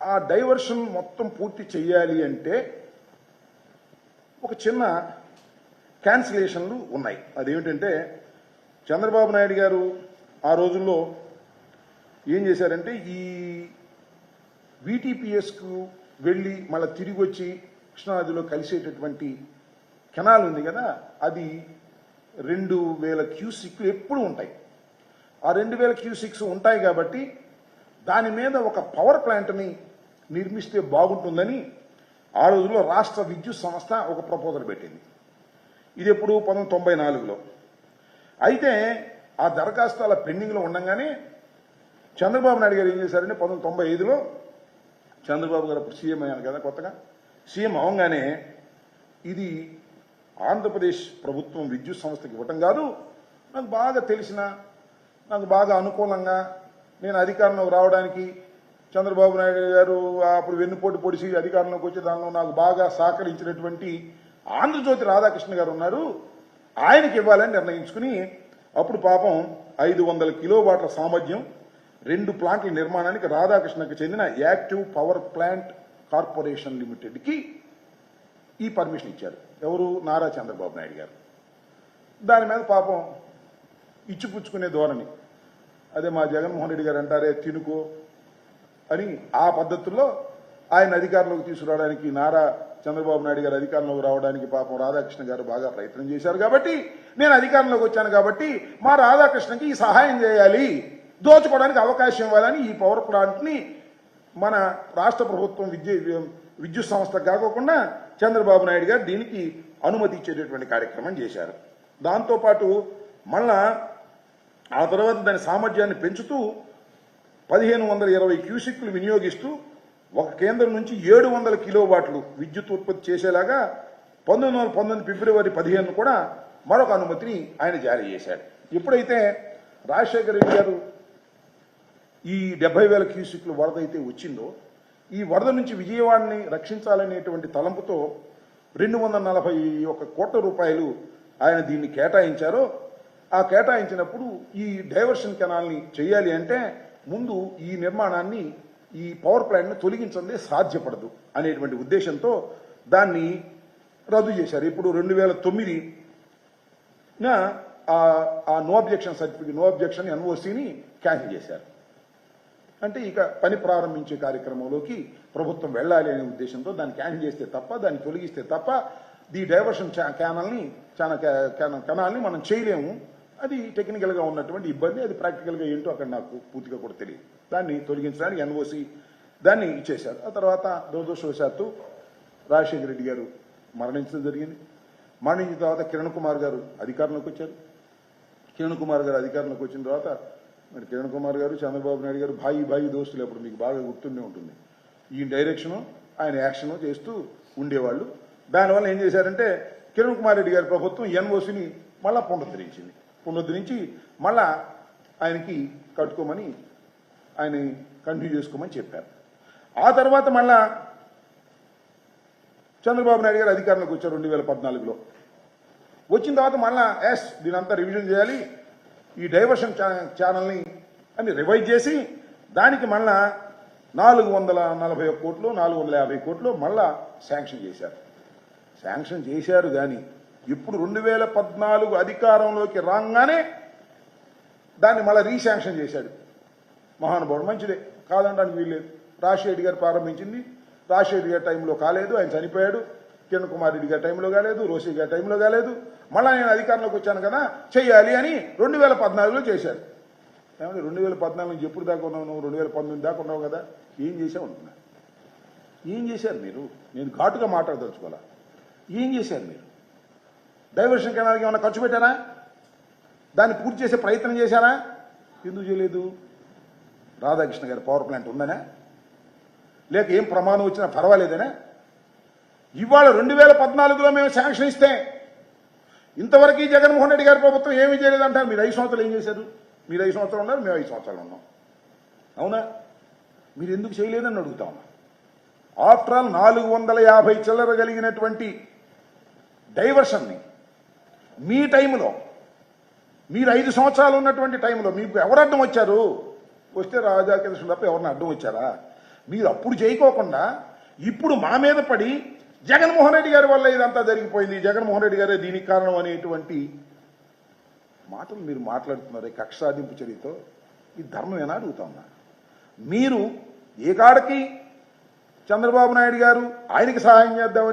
ఆ డైవర్షన్ మొత్తం పూర్తి చేయాలి అంటే ఒక చిన్న క్యాన్సిలేషన్లు ఉన్నాయి. అదేమిటంటే చంద్రబాబు నాయుడు గారు ఆ రోజుల్లో ఏం చేశారంటే ఈ వీటీపీఎస్కు వెళ్ళి మళ్ళీ తిరిగి వచ్చి కృష్ణానదిలో కలిసేటటువంటి కెనాల్ ఉంది కదా అది రెండు వేల క్యూసిక్లు ఎప్పుడు ఉంటాయి. ఆ రెండు వేల క్యూసిక్స్ ఉంటాయి కాబట్టి దాని మీద ఒక పవర్ ప్లాంట్ని నిర్మిస్తే బాగుంటుందని ఆ రోజుల్లో రాష్ట్ర విద్యుత్ సంస్థ ఒక ప్రపోజల్ పెట్టింది. ఇది ఎప్పుడు? పంతొమ్మిది తొంభై నాలుగులో. అయితే ఆ దరఖాస్తు అలా పెండింగ్లో ఉండగానే చంద్రబాబు నాయుడు గారు ఏం చేశారంటే పంతొమ్మిది తొంభై ఐదులో చంద్రబాబు గారు అప్పుడు సీఎం అయ్యారు కదా కొత్తగా. సీఎం అవగానే ఇది ఆంధ్రప్రదేశ్ ప్రభుత్వం విద్యుత్ సంస్థకి ఇవ్వటం కాదు. నాకు బాగా తెలిసిన నాకు బాగా అనుకూలంగా నేను అధికారంలోకి రావడానికి చంద్రబాబు నాయుడు గారు అప్పుడు వెన్నుపోటు పొడిచి అధికారంలోకి వచ్చే దానిలో నాకు బాగా సహకరించినటువంటి ఆంధ్రజ్యోతి రాధాకృష్ణ గారు ఉన్నారు. ఆయనకి ఇవ్వాలని నిర్ణయించుకుని అప్పుడు పాపం ఐదు వందల కిలోవాట్ల సామర్థ్యం రెండు ప్లాంట్ల నిర్మాణానికి రాధాకృష్ణకు చెందిన యాక్టివ్ పవర్ ప్లాంట్ కార్పొరేషన్ లిమిటెడ్కి ఈ పర్మిషన్ ఇచ్చారు. ఎవరు? నారా చంద్రబాబు నాయుడు గారు. దాని మీద పాపం ఇచ్చిపుచ్చుకునే ధోరణి. అదే మా జగన్మోహన్ రెడ్డి గారు అంటారే తినుకో అని ఆ పద్ధతుల్లో ఆయన అధికారంలోకి తీసుకురావడానికి నారా చంద్రబాబు నాయుడు గారు అధికారంలోకి రావడానికి పాపం రాధాకృష్ణ గారు బాగా ప్రయత్నం చేశారు కాబట్టి నేను అధికారంలోకి వచ్చాను కాబట్టి మా రాధాకృష్ణకి ఈ సహాయం చేయాలి దోచుకోవడానికి అవకాశం ఇవ్వాలని ఈ పవర్ ప్లాంట్ని మన రాష్ట్ర ప్రభుత్వం విద్యు విద్యుత్ సంస్థ కాకోకుండా చంద్రబాబు నాయుడు గారు దీనికి అనుమతి ఇచ్చేటటువంటి కార్యక్రమం చేశారు. దాంతోపాటు మళ్ళా ఆ తర్వాత దాని సామర్థ్యాన్ని పెంచుతూ పదిహేను వందల ఇరవై క్యూసిక్లు వినియోగిస్తూ ఒక కేంద్రం నుంచి ఏడు వందల కిలోవాట్లు విద్యుత్ ఉత్పత్తి చేసేలాగా పంతొమ్మిది వందల పంతొమ్మిది ఫిబ్రవరి పదిహేను కూడా మరొక అనుమతిని ఆయన జారీ చేశాడు. ఎప్పుడైతే రాజశేఖర రెడ్డి గారు ఈ డెబ్బై వేల క్యూసిక్లు వరద అయితే వచ్చిందో ఈ వరద నుంచి విజయవాడని రక్షించాలనేటువంటి తలంపుతో రెండు వందల నలభై ఒక కోట్ల రూపాయలు ఆయన దీన్ని కేటాయించారో ఆ కేటాయించినప్పుడు ఈ డైవర్షన్ కెనాల్ని చేయాలి అంటే ముందు ఈ నిర్మాణాన్ని ఈ పవర్ ప్లాంట్ని తొలగించందే సాధ్యపడదు అనేటువంటి ఉద్దేశంతో దాన్ని రద్దు చేశారు. ఇప్పుడు రెండు వేల తొమ్మిది ఆ no objection certificate no objection ఎన్ఓసిని cancel చేశారు. అంటే ఇక పని ప్రారంభించే కార్యక్రమంలోకి ప్రభుత్వం వెళ్ళాలి అనే ఉద్దేశంతో దాన్ని క్యాన్సిల్ చేస్తే తప్ప దాన్ని తొలగిస్తే తప్ప ది డైవర్షన్ ఛానల్ని చాలా కెనాల్ని మనం చేయలేము. అది టెక్నికల్గా ఉన్నటువంటి ఇబ్బంది అది ప్రాక్టికల్గా ఏంటో అక్కడ నాకు పూర్తిగా కూడా తెలియదు. దాన్ని తొలగించడానికి ఎన్ఓసి దాన్ని ఇచ్చేశారు. ఆ తర్వాత దురదృష్టవశాత్తు రాజశేఖర రెడ్డి గారు మరణించడం జరిగింది. మరణించిన తర్వాత కిరణ్ కుమార్ గారు అధికారంలోకి వచ్చారు. కిరణ్ కుమార్ గారు అధికారంలోకి వచ్చిన తర్వాత మరి కిరణ్ కుమార్ గారు చంద్రబాబు నాయుడు గారు భాయి భాయి దోస్తులు అప్పుడు మీకు బాగా గుర్తుండే ఉంటుంది. ఈ డైరెక్షను ఆయన యాక్షను చేస్తూ ఉండేవాళ్ళు. దానివల్ల ఏం చేశారంటే కిరణ్ కుమార్ రెడ్డి గారి ప్రభుత్వం ఎన్ఓసిని మళ్ళా పునరుద్ధరించింది. పునరుద్ధరించి మళ్ళా ఆయనకి కట్టుకోమని ఆయన కంటిన్యూ చేసుకోమని చెప్పారు. ఆ తర్వాత మళ్ళా చంద్రబాబు నాయుడు గారు అధికారంలోకి వచ్చారు రెండు వేల పద్నాలుగులో. వచ్చిన తర్వాత మళ్ళా ఎస్ దీనంతా రివిజన్ చేయాలి ఈ డైవర్షన్ ఛానల్ని అని రివైజ్ చేసి దానికి మళ్ళా నాలుగు వందల నలభై ఒక్క కోట్లు నాలుగు వందల యాభై కోట్లు మళ్ళా శాంక్షన్ చేశారు. శాంక్షన్ చేశారు కానీ ఇప్పుడు రెండు వేల పద్నాలుగు అధికారంలోకి రాగానే దాన్ని మళ్ళీ రీశాంక్షన్ చేశాడు. మహానుభావుడు మంచిదే. కాదనడానికి వీల్లేదు. రాజశేఖర్ గారు ప్రారంభించింది. రాజశేఖర్ గారి టైంలో కాలేదు. ఆయన చనిపోయాడు. కిరణ్ కుమార్ రెడ్డి గారి టైంలో కాలేదు. రోషి గారి టైంలో కాలేదు. మళ్ళీ నేను అధికారంలోకి వచ్చాను కదా చెయ్యాలి అని రెండు వేల పద్నాలుగులో చేశారు. ఏమంటే రెండు వేల పద్నాలుగు నుంచి ఎప్పుడు దాకా ఉన్నావు నువ్వు? రెండు వేల పంతొమ్మిది దాకా ఉన్నావు కదా? ఏం చేసావు అంటున్నా? ఏం చేశారు మీరు? నేను ఘాటుగా మాట్లాడదలుచుకోవాలా? ఏం చేశారు మీరు? డైవర్షన్ కెనాల్కి ఏమైనా ఖర్చు పెట్టారా? దాన్ని పూర్తి చేసే ప్రయత్నం చేశారా? ఎందుకు చేయలేదు? రాధాకృష్ణ గారి పవర్ ప్లాంట్ ఉందనే? లేక ఏం ప్రమాదం వచ్చినా పర్వాలేదనే? ఇవాళ రెండు వేల పద్నాలుగులో మేము శాంక్షన్ ఇస్తే ఇంతవరకు ఈ జగన్మోహన్ రెడ్డి గారి ప్రభుత్వం ఏమీ చేయలేదంటారు మీరు ఐదు సంవత్సరాలు ఏం చేశారు? మీరు ఐదు సంవత్సరాలు ఉన్నారు మేము ఐదు సంవత్సరాలు ఉన్నాం. అవునా? మీరు ఎందుకు చేయలేదని అడుగుతా ఉన్నా. ఆఫ్టర్ ఆల్ నాలుగు వందల యాభై చిల్లర కలిగినటువంటి డైవర్షన్ని మీ టైంలో మీరు ఐదు సంవత్సరాలు ఉన్నటువంటి టైంలో మీకు ఎవరు అడ్డం వచ్చారు? వస్తే రాజా కృష్ణ తప్ప ఎవరిని అడ్డం వచ్చారా? మీరు అప్పుడు చేయకోకుండా ఇప్పుడు మా మీద పడి జగన్మోహన్ రెడ్డి గారి వల్ల ఇదంతా జరిగిపోయింది. జగన్మోహన్ రెడ్డి గారే దీనికి కారణం అనేటువంటి మాటలు మీరు మాట్లాడుతున్నారు ఈ కక్ష సాధింపు చర్యతో? ఈ ధర్మమేనా అడుగుతా ఉన్నా? మీరు ఏ కాడకి చంద్రబాబు నాయుడు గారు ఆయనకి సహాయం చేద్దామని